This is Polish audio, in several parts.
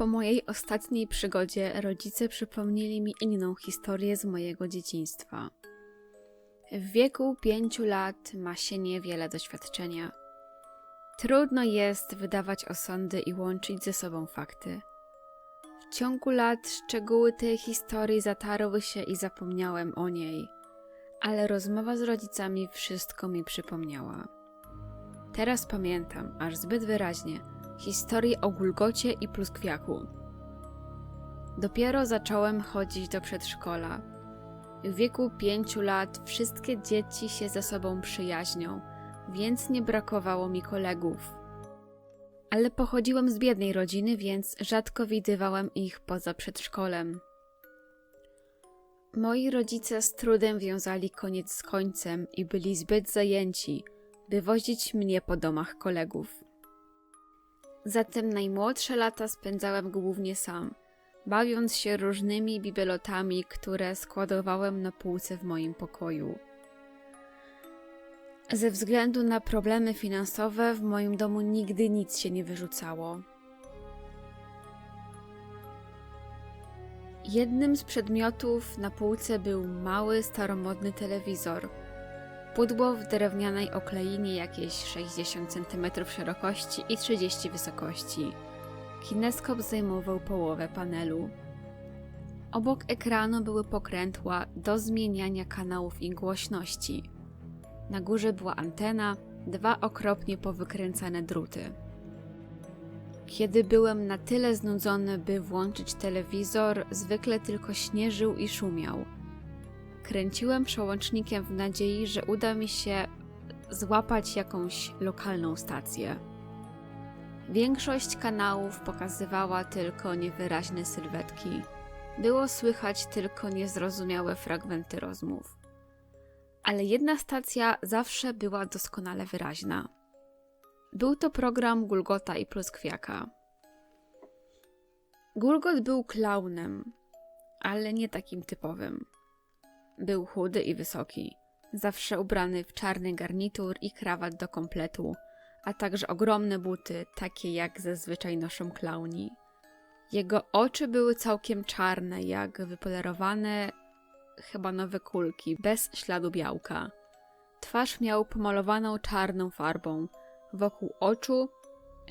Po mojej ostatniej przygodzie rodzice przypomnieli mi inną historię z mojego dzieciństwa. W wieku pięciu lat ma się niewiele doświadczenia. Trudno jest wydawać osądy i łączyć ze sobą fakty. W ciągu lat szczegóły tej historii zatarły się i zapomniałem o niej, ale rozmowa z rodzicami wszystko mi przypomniała. Teraz pamiętam, aż zbyt wyraźnie, historię o Gulgocie i Pluskwiaku. Dopiero zacząłem chodzić do przedszkola. W wieku pięciu lat wszystkie dzieci się ze sobą przyjaźnią, więc nie brakowało mi kolegów. Ale pochodziłem z biednej rodziny, więc rzadko widywałem ich poza przedszkolem. Moi rodzice z trudem wiązali koniec z końcem i byli zbyt zajęci, by wozić mnie po domach kolegów. Zatem najmłodsze lata spędzałem głównie sam, bawiąc się różnymi bibelotami, które składowałem na półce w moim pokoju. Ze względu na problemy finansowe w moim domu nigdy nic się nie wyrzucało. Jednym z przedmiotów na półce był mały, staromodny telewizor. Pudło w drewnianej okleinie jakieś 60 cm szerokości i 30 wysokości. Kineskop zajmował połowę panelu. Obok ekranu były pokrętła do zmieniania kanałów i głośności. Na górze była antena, dwa okropnie powykręcane druty. Kiedy byłem na tyle znudzony, by włączyć telewizor, zwykle tylko śnieżył i szumiał. Kręciłem przełącznikiem w nadziei, że uda mi się złapać jakąś lokalną stację. Większość kanałów pokazywała tylko niewyraźne sylwetki. Było słychać tylko niezrozumiałe fragmenty rozmów. Ale jedna stacja zawsze była doskonale wyraźna. Był to program Gulgota i Pluskwiaka. Gulgot był klaunem, ale nie takim typowym. Był chudy i wysoki, zawsze ubrany w czarny garnitur i krawat do kompletu, a także ogromne buty, takie jak zazwyczaj noszą klauni. Jego oczy były całkiem czarne, jak wypolerowane chyba nowe kulki, bez śladu białka. Twarz miał pomalowaną czarną farbą, wokół oczu,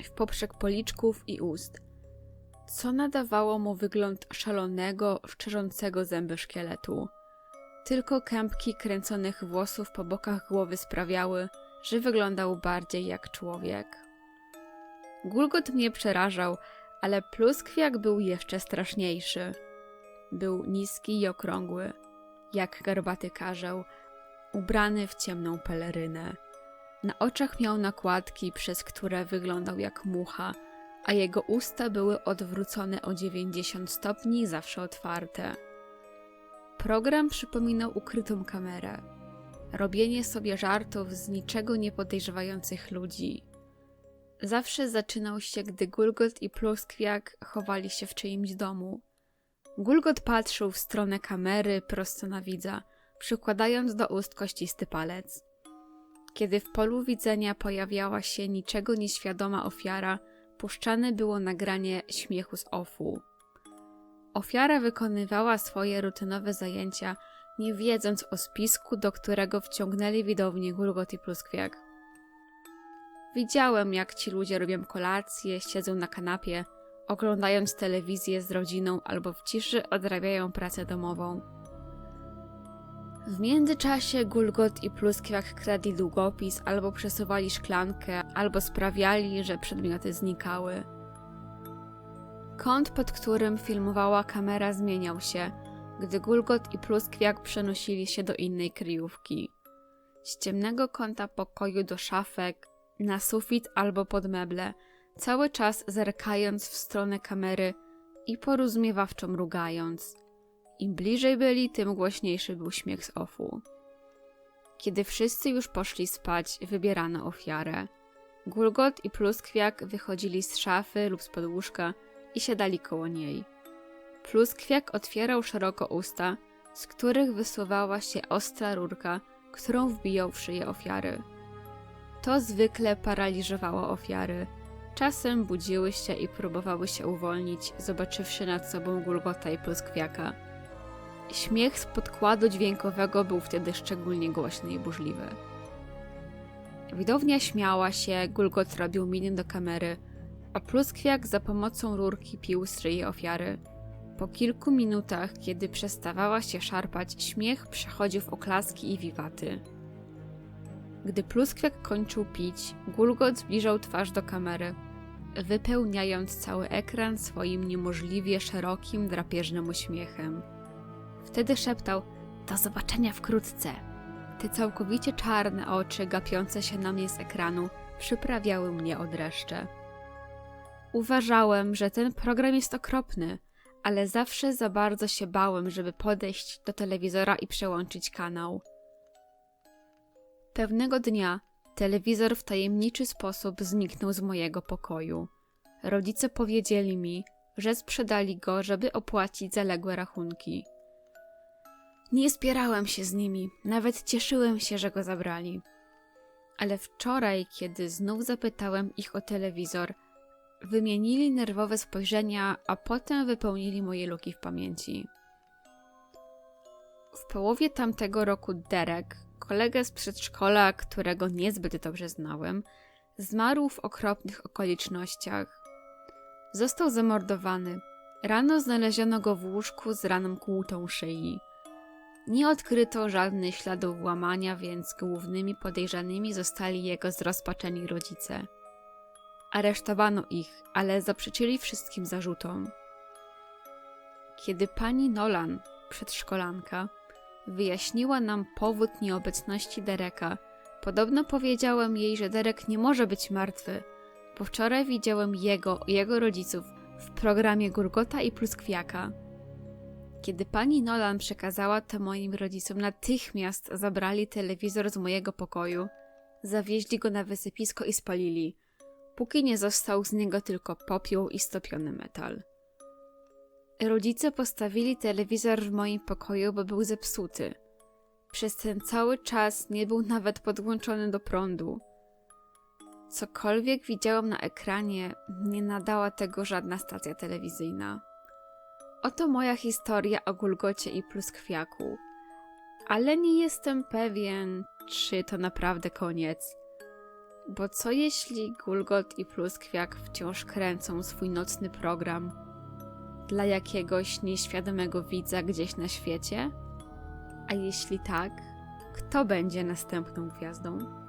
w poprzek policzków i ust, co nadawało mu wygląd szalonego, szczerzącego zęby szkieletu. Tylko kępki kręconych włosów po bokach głowy sprawiały, że wyglądał bardziej jak człowiek. Gulgot mnie przerażał, ale pluskwiak był jeszcze straszniejszy. Był niski i okrągły, jak garbaty karzeł, ubrany w ciemną pelerynę. Na oczach miał nakładki, przez które wyglądał jak mucha, a jego usta były odwrócone o 90 stopni, zawsze otwarte. Program przypominał ukrytą kamerę. Robienie sobie żartów z niczego nie podejrzewających ludzi. Zawsze zaczynał się, gdy Gulgot i Pluskwiak chowali się w czyimś domu. Gulgot patrzył w stronę kamery prosto na widza, przykładając do ust kościsty palec. Kiedy w polu widzenia pojawiała się niczego nieświadoma ofiara, puszczane było nagranie śmiechu z ofu. Ofiara wykonywała swoje rutynowe zajęcia, nie wiedząc o spisku, do którego wciągnęli widownię Gulgot i Pluskwiak. Widziałem, jak ci ludzie robią kolację, siedzą na kanapie, oglądając telewizję z rodziną albo w ciszy odrabiają pracę domową. W międzyczasie Gulgot i Pluskwiak kradli długopis, albo przesuwali szklankę, albo sprawiali, że przedmioty znikały. Kąt, pod którym filmowała kamera, zmieniał się, gdy Gulgot i Pluskwiak przenosili się do innej kryjówki. Z ciemnego kąta pokoju do szafek, na sufit albo pod meble, cały czas zerkając w stronę kamery i porozumiewawczo mrugając. Im bliżej byli, tym głośniejszy był śmiech z ofu. Kiedy wszyscy już poszli spać, wybierano ofiarę. Gulgot i Pluskwiak wychodzili z szafy lub z podłóżka i siadali koło niej. Pluskwiak otwierał szeroko usta, z których wysuwała się ostra rurka, którą wbijał w szyję ofiary. To zwykle paraliżowało ofiary – Czasem budziły się i próbowały się uwolnić, zobaczywszy nad sobą Gulgota i Pluskwiaka. Śmiech z podkładu dźwiękowego był wtedy szczególnie głośny i burzliwy. Widownia śmiała się, Gulgot robił miny do kamery, a Pluskwiak za pomocą rurki pił z szyi ofiary. Po kilku minutach, kiedy przestawała się szarpać, śmiech przechodził w oklaski i wiwaty. Gdy Pluskwiak kończył pić, Gulgot zbliżał twarz do kamery, wypełniając cały ekran swoim niemożliwie szerokim, drapieżnym uśmiechem. Wtedy szeptał: Do zobaczenia wkrótce. Te całkowicie czarne oczy, gapiące się na mnie z ekranu, przyprawiały mnie o dreszcze. Uważałem, że ten program jest okropny, ale zawsze za bardzo się bałem, żeby podejść do telewizora i przełączyć kanał. Pewnego dnia telewizor w tajemniczy sposób zniknął z mojego pokoju. Rodzice powiedzieli mi, że sprzedali go, żeby opłacić zaległe rachunki. Nie spierałem się z nimi, nawet cieszyłem się, że go zabrali. Ale wczoraj, kiedy znów zapytałem ich o telewizor, wymienili nerwowe spojrzenia, a potem wypełnili moje luki w pamięci. W połowie tamtego roku Derek, kolega z przedszkola, którego niezbyt dobrze znałem, zmarł w okropnych okolicznościach. Został zamordowany. Rano znaleziono go w łóżku z raną kłutą szyi. Nie odkryto żadnych śladów włamania, więc głównymi podejrzanymi zostali jego zrozpaczeni rodzice. Aresztowano ich, ale zaprzeczyli wszystkim zarzutom. Kiedy pani Nolan, przedszkolanka, wyjaśniła nam powód nieobecności Dereka, podobno powiedziałem jej, że Derek nie może być martwy, bo wczoraj widziałem jego i jego rodziców w programie Gurgota i Pluskwiaka. Kiedy pani Nolan przekazała to moim rodzicom, natychmiast zabrali telewizor z mojego pokoju, zawieźli go na wysypisko i spalili, póki nie został z niego tylko popiół i stopiony metal. Rodzice postawili telewizor w moim pokoju, bo był zepsuty. Przez ten cały czas nie był nawet podłączony do prądu. Cokolwiek widziałam na ekranie, nie nadała tego żadna stacja telewizyjna. Oto moja historia o Gulgocie i Pluskwiaku. Ale nie jestem pewien, czy to naprawdę koniec. Bo co jeśli Gulgot i Pluskwiak wciąż kręcą swój nocny program dla jakiegoś nieświadomego widza gdzieś na świecie? A jeśli tak, kto będzie następną gwiazdą?